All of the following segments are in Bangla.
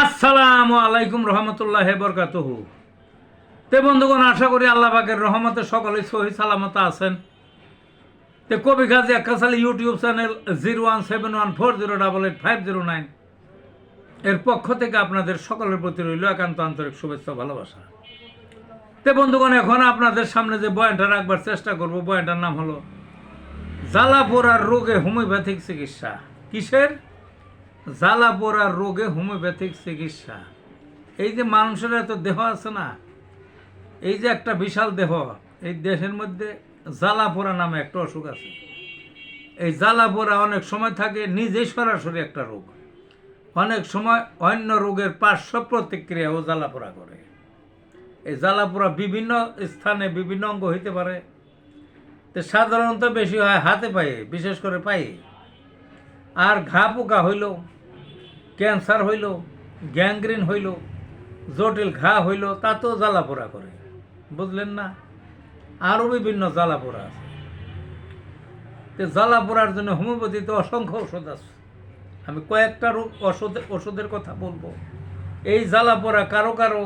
আসসালামু আলাইকুম রহমতুল্লাহ বরকাতহ। তে বন্ধুগণ, আশা করি আল্লাহ পাকের রহমতে সকলে সহি সালামত আছেন। তে কবি Kazi Akashali YouTube channel zero one seven one four zero double eight five zero nine এর পক্ষ থেকে আপনাদের সকলের প্রতি রইল একান্ত আন্তরিক শুভেচ্ছা ভালোবাসা। তে বন্ধুগণ, এখন আপনাদের সামনে যে বয়ানটা রাখবার চেষ্টা করব, বয়ানটার নাম হলো, জ্বালাপোড়ার রোগে হোমিওপ্যাথিক চিকিৎসা। কিসের? জ্বালা পোড়ার রোগে হোমিওপ্যাথিক চিকিৎসা। এই যে মানুষের এত দেহ আছে না, এই যে একটা বিশাল দেহ, এই দেশের মধ্যে জ্বালা পোড়া নামে একটা অসুখ আছে। এই জ্বালা পোড়া অনেক সময় থাকে নিজেই সরাসরি একটা রোগ। অনেক সময় অন্য রোগের পার্শ্ব প্রতিক্রিয়াও জ্বালা পোড়া করে। এই জ্বালা পোড়া বিভিন্ন স্থানে বিভিন্ন অঙ্গ হইতে পারে। তো সাধারণত বেশি হয় হাতে পায়ে, বিশেষ করে পায়ে। আর ঘা পোকা হইল, ক্যান্সার হইল, গ্যাংগ্রিন হইল, জটিল ঘা হইল তাতেও জ্বালা পোড়া করে, বুঝলেন না? আরও বিভিন্ন জ্বালা পোড়া আছে। তো জ্বালা পোড়ার জন্য হোমিওপ্যাথিতে অসংখ্য ওষুধ আছে। আমি কয়েকটা ওষুধ ওষুধের কথা বলব। এই জ্বালা পোড়া কারও কারও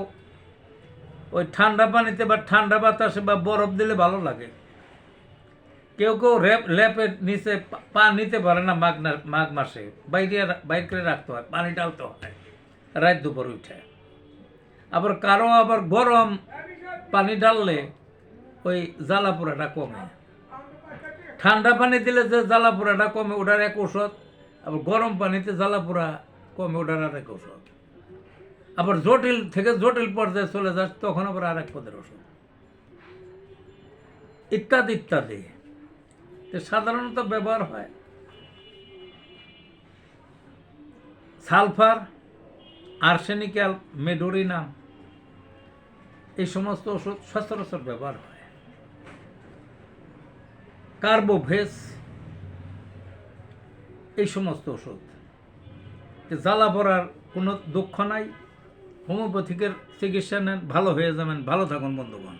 ওই ঠান্ডা পানিতে বা ঠান্ডা বাতাসে বা বরফ দিলে ভালো লাগে। কেউ কেউ র্যাপ ল্যাপের নিচে, পা- নিতে পারে না মাঘ মাঘ মাসে বাইরে বাইর করে রাখতে হয়, পানি ডালতে হয়, রাত দুপুর উঠে। আবার কারও আবার গরম পানি ডাললে ওই জ্বালা পোড়াটা কমে। ঠান্ডা পানি দিলে যে জ্বালা পোড়াটা কমে, ওটার এক ঔষধ। আবার গরম পানিতে জ্বালা পোড়া কমে, ওটার আর এক ঔষধ। আবার জটিল, থেকে জটিল পর্যায়ে চলে যাস, তখন আবার আর এক পদের ওষুধ ইত্যাদি ইত্যাদি। সাধারণত ব্যবহার হয়। সালফার, আর্সেনিক্যাল, মেডোরিনাম, এই সমস্ত ওষুধ সচরাচর ব্যবহার হয়। কার্বোভেস, এই সমস্ত ওষুধ। জ্বালা পড়ার কোনো দুঃখ নাই, হোমিওপ্যাথিকের চিকিৎসা নেন, ভালো হয়ে যাবেন, ভালো থাকুন বন্ধুগণ।